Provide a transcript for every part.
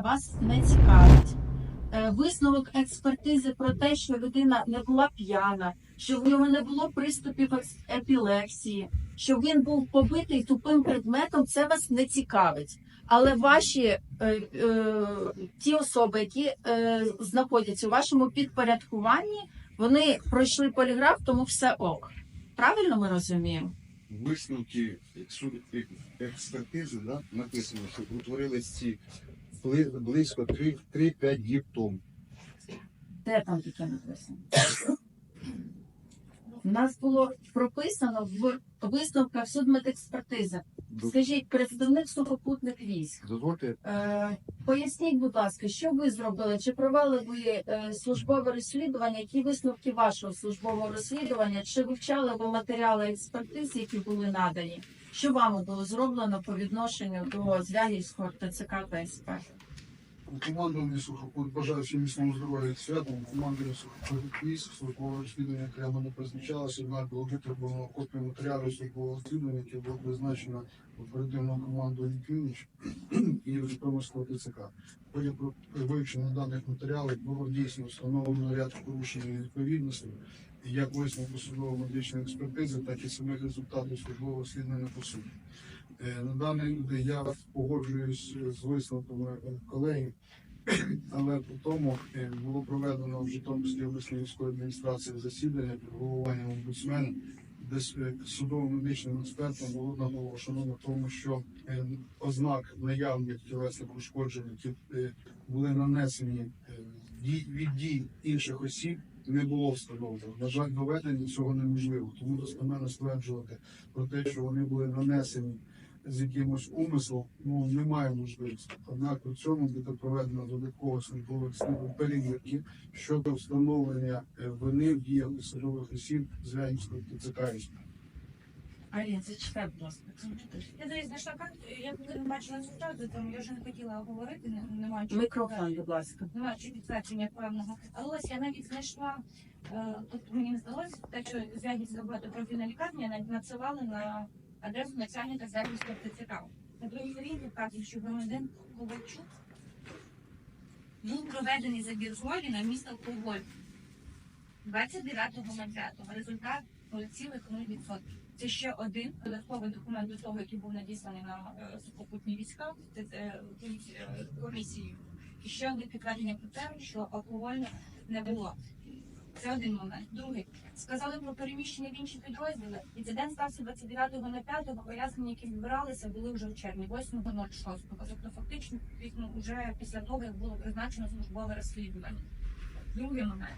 вас не цікавить. Е, Висновок експертизи про те, що людина не була п'яна, що в нього не було приступів епілепсії, що він був побитий тупим предметом, це вас не цікавить. Але ваші е, е, ті особи, які е, знаходяться у вашому підпорядкуванні, вони пройшли поліграф, тому все ок. Правильно ми розуміємо? висновки експертизи да, написано, що утворились ці близько 3-5 діб тому. Де там таке написано? У нас було прописано в висновках судмедекспертизи. Скажіть, представник сухопутних військ, Дозвольте, е, поясніть, будь ласка, що ви зробили? Чи провели ви е, службове розслідування? Які висновки вашого службового розслідування? Чи вивчали ви матеріали експертизи, які були надані? Що вами було зроблено по відношенню до Звягільського ТЦК та СП? Командування сухопут бажаю всім міцного здоров'я святом. Командування сухопутних військ службове розслідування окремо не призначалося, було витребувано копію матеріалу службового розслідування, яке було призначено оперативною командою «Північ» і Житомирського ТЦК. В ході про- вивчення даних матеріалів було дійсно встановлено ряд порушень і відповідностей, як висновку судово-медичної експертизи, так і самих результатів службового розслідування по суду. Е, На даний я погоджуюсь з висновками е, колеги, але по тому е, було проведено в Житомирській обласній військовій адміністрації засідання під головуванням омбудсмена, де з е, судово-медичним експертом було наголошено на тому, що е, ознак наявних тілесних ушкоджень, які е, були нанесені від дій інших осіб. Не було встановлено. На жаль, доведення цього неможливо, тому достеменно стверджувати про те, що вони були нанесені з якимось умислом, ну немає можливості. Однак у цьому буде проведено додатково службових слідів перевірки щодо встановлення е, вини в діях посадових осіб з Вянського ТЦК. Арін, зачитай, будь ласка. Я зараз знайшла карту, я не бачила результати, тому я вже не хотіла говорити, не, немає чого Мікрофон, будь ласка. Немає чого підтвердження певного. Але ось я навіть знайшла, е, тут мені не здалося, те, що Звягільська багатопрофільна лікарня навіть надсилали на адресу начальника Звягільського ТЦК. На другій сторінці вказує, що громадян Ковальчук був проведений забір згоді на місто Коваль 29.05. Результат 0,0%. Це ще один додатковий документ до того, який був надісланий на е, сухопутні війська е, комісі- комісією. І ще одне підтвердження про те, що алкоголю не було. Це один момент. Другий сказали про переміщення в інші підрозділи. Інцидент стався 29.05, пояснення, які відбиралися, були вже в червні, 8.06. Тобто фактично ну, вже після того, як було призначено службове розслідування. Другий момент.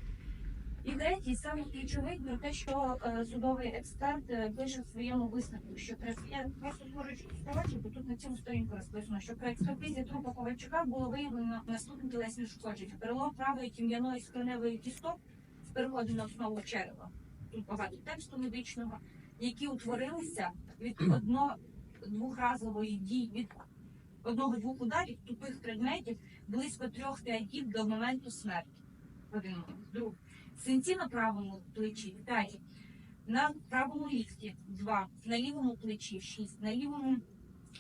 І третій, саме ключовий про те, що е, судовий експерт е, пише в своєму висновку, що при я просто зможу скоротше, бо тут на цьому сторінку розписано, що при експертизі трупа Ковальчука було виявлено наступні тілесні ушкодження. Перелом правої тім'яної скроневої кісток з переходу на основу черепа. Тут багато тексту медичного, які утворилися від одно двохразової дії від одного-двох ударів тупих предметів близько трьох-п'ять до моменту смерті. Один. Другий. Синці на правому плечі 5, на правому лікті 2, на лівому плечі 6, на лівому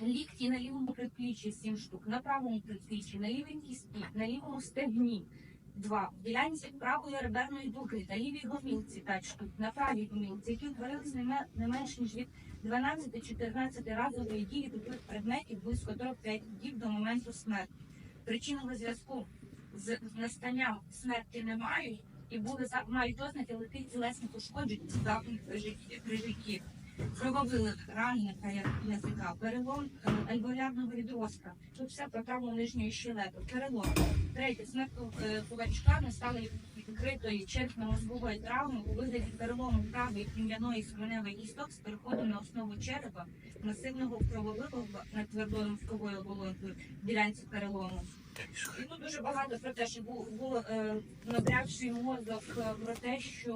лікті, на лівому предпліччі 7 штук, на правому предпліччі, на лівій кісті, на лівому стегні 2, в ділянці правої реберної дуги, на лівій гомілці 5 штук, на правій гомілці, які утворились не ме- не менш ніж від 12-14 разової дії таких предметів близько 3-5 діб до моменту смерті. Причинного зв'язку з настанням смерті не мають і за- мають ознаки легких тілесних ушкоджень здатних при житті- житті. Крововилив язика, перелом е, альвеолярного відростка. Тут все про нижньої щелепи, перелом. Третє, смерть е, Ковальчука настала відкритої черепно-мозгової травми у вигляді перелому правої кім'яної скроневої кісток з переходом на основу черепа, масивного крововиливу над твердою мозковою оболонкою в ділянці перелому. І тут дуже багато про те, що був, був е, набрякший мозок, е, про те, що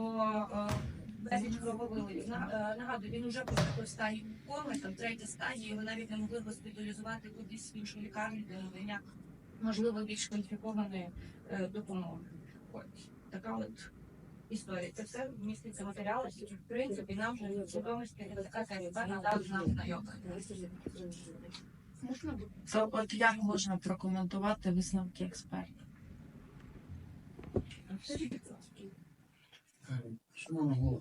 е, безліч крововиливів. На- е, Нагадую, він вже поступив в стані коми, там третя стадія, його навіть не могли госпіталізувати кудись в іншу лікарню для надання, можливо, більш кваліфікованої е, допомоги. От така от історія. Це все міститься які, в принципі, нам вже Житомирська така надав нам знайомих. Можливо. Це от як можна прокоментувати висновки експертів? Шановна голова,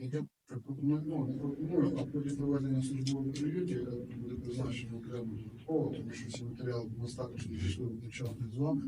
я пропоную, ну, пропоную, а проведення службової перевірки, буде призначена окремо тому що ці матеріали нас також не пішли вивчати з вами.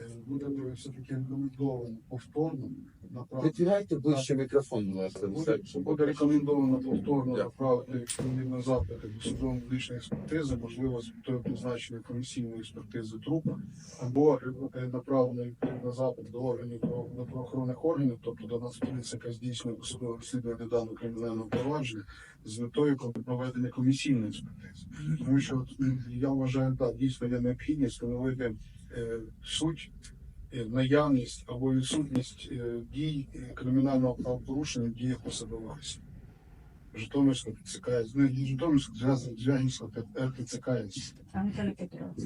Е, Буде все-таки рекомендовано повторно направити. Витягайте ближче мікрофон, будь ласка. Буде, рекомендовано повторно направити відповідно запити до судово медичної експертизи, можливо, з метою призначення комісійної експертизи трупа, або е, направлено відповідно запит до органів до правоохоронних органів, тобто до нас яка здійснює судове розслідування даного кримінального провадження з метою проведення комісійної експертизи. Тому що я вважаю, так, дійсно є необхідність встановити е, суть е, Е, наявність або відсутність е, дій е, кримінального правопорушення в діях посадових осіб. Житомирська ТЦК, ну, не Житомирська, Звягінська РТЦК. Анатолій Петрович.